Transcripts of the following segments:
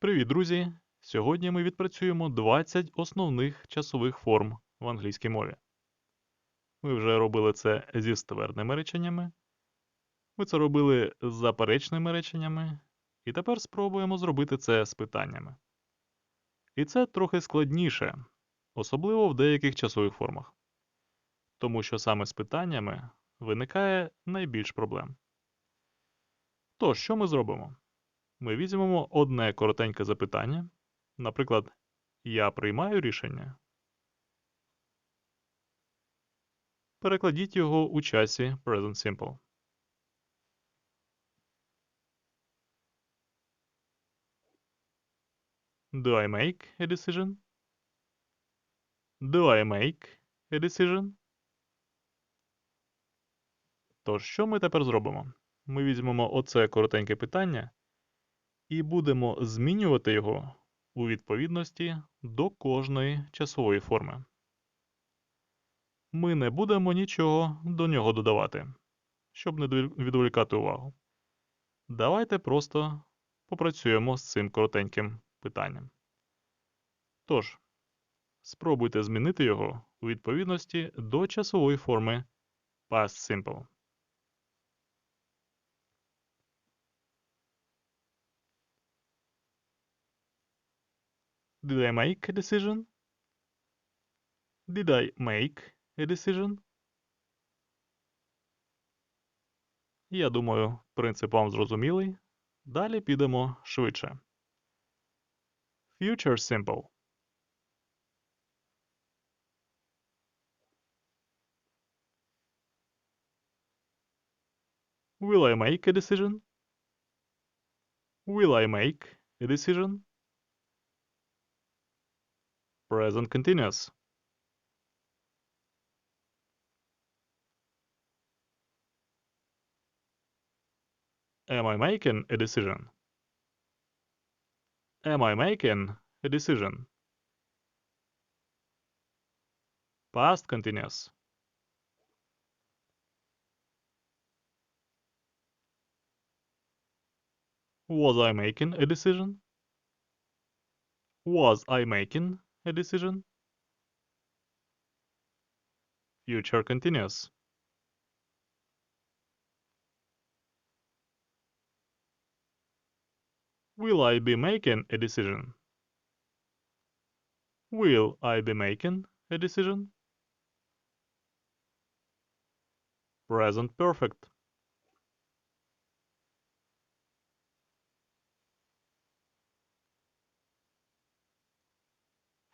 Привіт, друзі! Сьогодні ми відпрацюємо 20 основних часових форм в англійській мові. Ми вже робили це зі ствердними реченнями. Ми це робили з заперечними реченнями. І тепер спробуємо зробити це з питаннями. І це трохи складніше, особливо в деяких часових формах. Тому що саме з питаннями виникає найбільш проблем. Тож, що ми зробимо? Ми візьмемо одне коротеньке запитання. Наприклад, я приймаю рішення. Перекладіть його у часі Present Simple. Do I make a decision? Do I make a decision? Тож, що ми тепер зробимо? Ми візьмемо оце коротеньке питання і будемо змінювати його у відповідності до кожної часової форми. Ми не будемо нічого до нього додавати, щоб не відволікати увагу. Давайте просто попрацюємо з цим коротеньким питанням. Тож, спробуйте змінити його у відповідності до часової форми Past Simple. Did I make a decision? Did I make a decision? Я думаю, принцип вам зрозумілий. Далі підемо швидше. Future simple. Will I make a decision? Will I make a decision? Present continuous. Am I making a decision? Am I making a decision? Past continuous. Was I making a decision? Was I making a decision? Future continuous. Will I be making a decision? Will I be making a decision? Present perfect.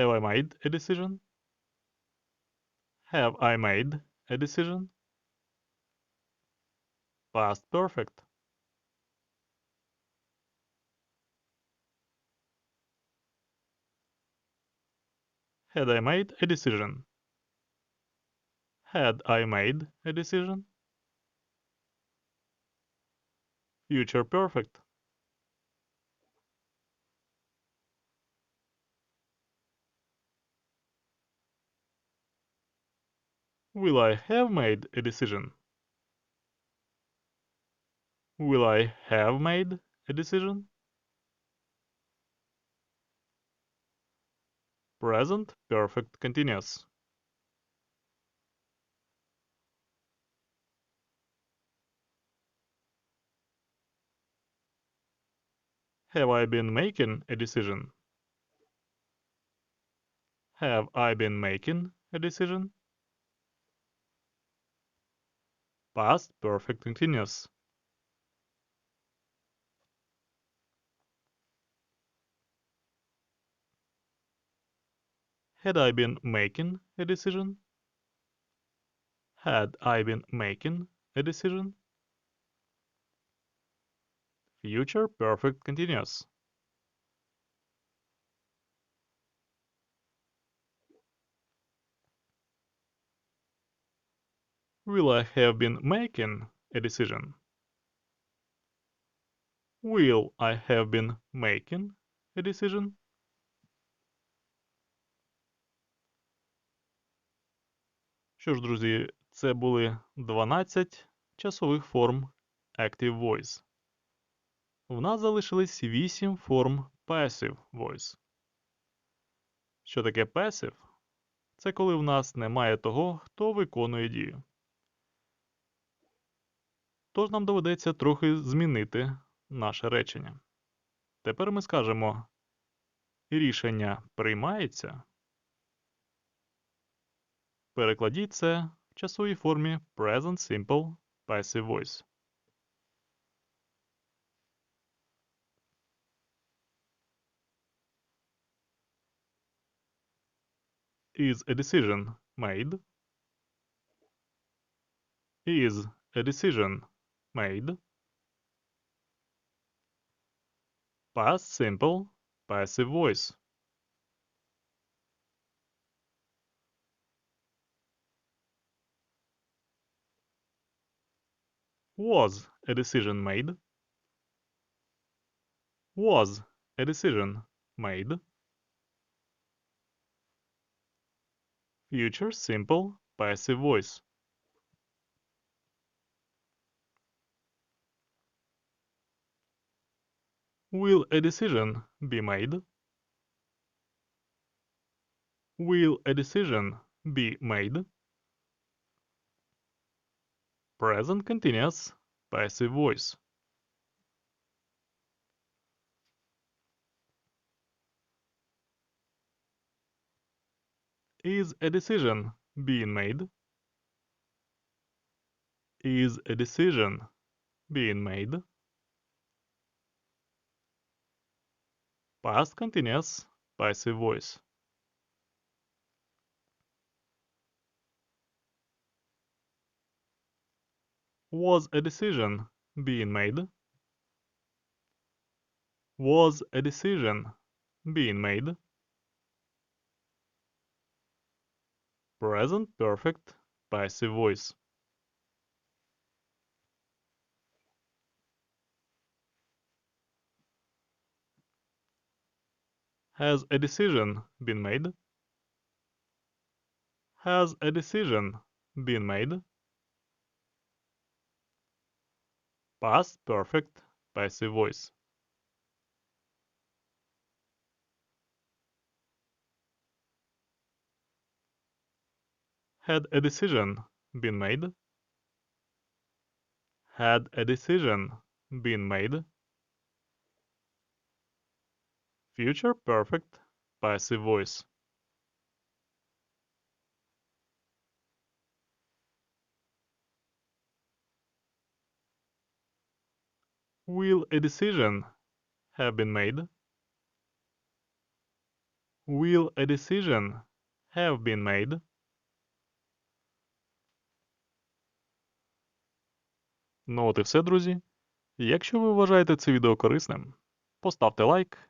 Have I made a decision? Have I made a decision? Past perfect. Had I made a decision? Had I made a decision? Future perfect. Will I have made a decision? Will I have made a decision? Present perfect continuous. Have I been making a decision? Have I been making a decision? Past perfect continuous. Had I been making a decision? Had I been making a decision? Future perfect continuous. Will I have been making a decision? Will I have been making a decision? Що ж, друзі, це були 12 часових форм Active Voice. В нас залишились 8 форм passive voice. Що таке passive? Це коли в нас немає того, хто виконує дію. Тож нам доведеться трохи змінити наше речення. Тепер ми скажемо рішення приймається. Перекладіть це в часовій формі Present Simple Passive Voice. Is a decision made? Is a decision made? Past simple passive voice. Was a decision made? Was a decision made? Future simple passive voice. Will a decision be made? Will a decision be made? Present continuous passive voice. Is a decision being made? Is a decision being made? Past continuous passive voice. Was a decision being made? Was a decision being made? Present perfect passive voice. Has a decision been made? Has a decision been made? Past perfect passive voice. Had a decision been made? Had a decision been made? Future perfect passive voice. Will a decision have been made? Will a decision have been made? Ну от і все, друзі. Якщо ви вважаєте це відео корисним, поставте лайк